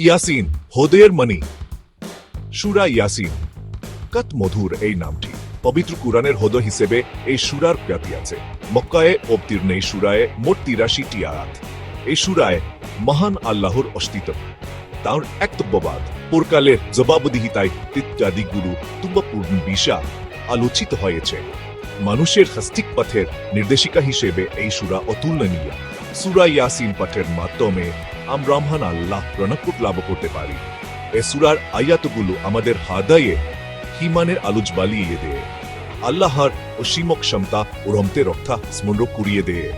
ইয়াসিন, হোদের মনি। সুরা ইয়াসিন। কত মধুর এই নামটি। পবিত্র কুরআনের হদ হিসেবে এই সুরার খ্যাতি আছে। মক্কায় অবতীর্ণ এই সুরায় মোট তিরাশিটি আয়াত। এই সুরায় মহান আল্লাহর অস্তিত্ব। তার একতব্যবাদ। পরকালের জবাবদিহিতায় ইত্যাদি গুরু তুম্বাপূর্ণ বিষা আলোচিত হয়েছে। মানুষের হস্তিক পথের নির্দেশিকা হিসেবে এই সুরা অতুলনীয়। সুরা ইয়াসিন পাঠের মাধ্যমে আল্লাহ লাভ করতে পারি। এ সুরার আয়াতগুলো আমাদের হাদায়ে হিমানের বালিয়ে দেয় আল্লাহর ক্ষমতা ও রমতে রক্ষা স্মরণ করিয়ে দেয়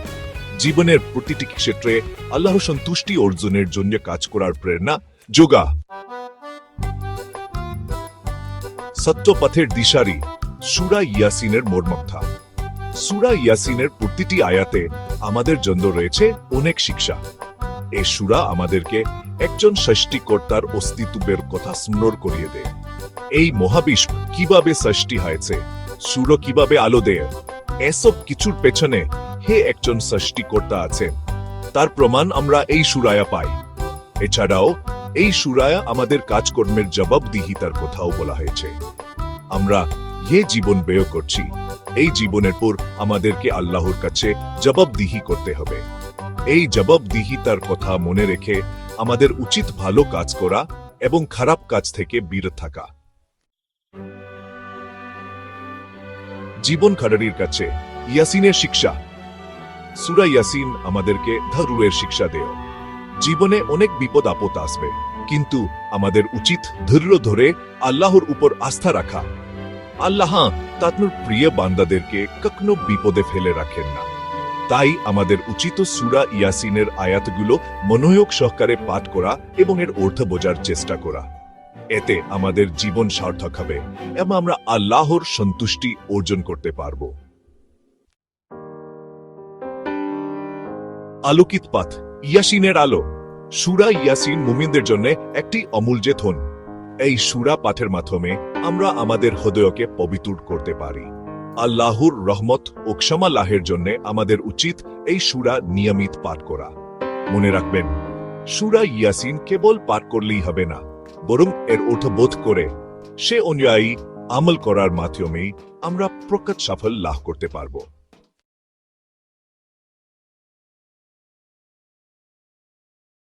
জীবনের প্রতিটি ক্ষেত্রে আল্লাহর সন্তুষ্টি অর্জনের জন্য কাজ করার প্রেরণা যোগা। সত্য পথের দিশারি সুরা ইয়াসিনের মর্মকথা। সুরা ইয়াসিনের প্রতিটি আয়াতে আমাদের জন্য রয়েছে অনেক শিক্ষা। এই সুরা আমাদেরকে একজন সৃষ্টিকর্তার অস্তিত্বের কথা স্মরণ করিয়ে দেয়। এই মহাবিশ্ব কীভাবে সৃষ্টি হয়েছে, সুর কীভাবে আলো দেয়, এসব কিছুর পেছনে হে একজন সৃষ্টিকর্তা আছেন। তার প্রমাণ আমরা এই সুরায়া পাই। এছাড়াও এই সুরায়া আমাদের কাজকর্মের জবাবদিহিতার কথাও বলা হয়েছে। আমরা যে জীবন ব্যয় করছি, এই জীবনের পর আমাদেরকে আল্লাহর কাছে জবাবদিহি করতে হবে। এই জবাবদিহিতার কথা মনে রেখে আমাদের উচিত ভালো কাজ করা এবং খারাপ কাজ থেকে বিরত থাকা। জীবন খাড়ারির কাছে ইয়াসিনের শিক্ষা। সুরা ইয়াসিন আমাদেরকে ধরুয়ের শিক্ষা দেয়। জীবনে অনেক বিপদ আপদ আসবে, কিন্তু আমাদের উচিত ধৈর্য ধরে আল্লাহর উপর আস্থা রাখা। আল্লাহ তাতনুর প্রিয় বান্দাদেরকে কখনো বিপদে ফেলে রাখেন না। তাই আমাদের উচিত সুরা ইয়াসিনের আয়াতগুলো মনোয়োগ সহকারে পাঠ করা এবং এর অর্থ বোঝার চেষ্টা করা। এতে আমাদের জীবন সার্থক হবে এবং আমরা আল্লাহর সন্তুষ্টি অর্জন করতে পারব। আলোকিত পাথ ইয়াসিনের আলো। সুরা ইয়াসিন মুমিনদের জন্য একটি অমূল্য ধন এই সুরা পাঠের মাধ্যমে আমরা আমাদের হৃদয়কে পবিত্র করতে পারি। আল্লাহর রহমত ও ক্ষমা লাহের জন্য আমাদের উচিত এই সুরা নিয়মিত পাঠ করা। মনে রাখবেন, সুরা ইয়াসিন কেবল পাঠ করলেই হবে না, বরং এর অর্থ বোধ করে সে অনুযায়ী আমল করার মাধ্যমেই আমরা প্রকট সাফল্য লাভ করতে পারব।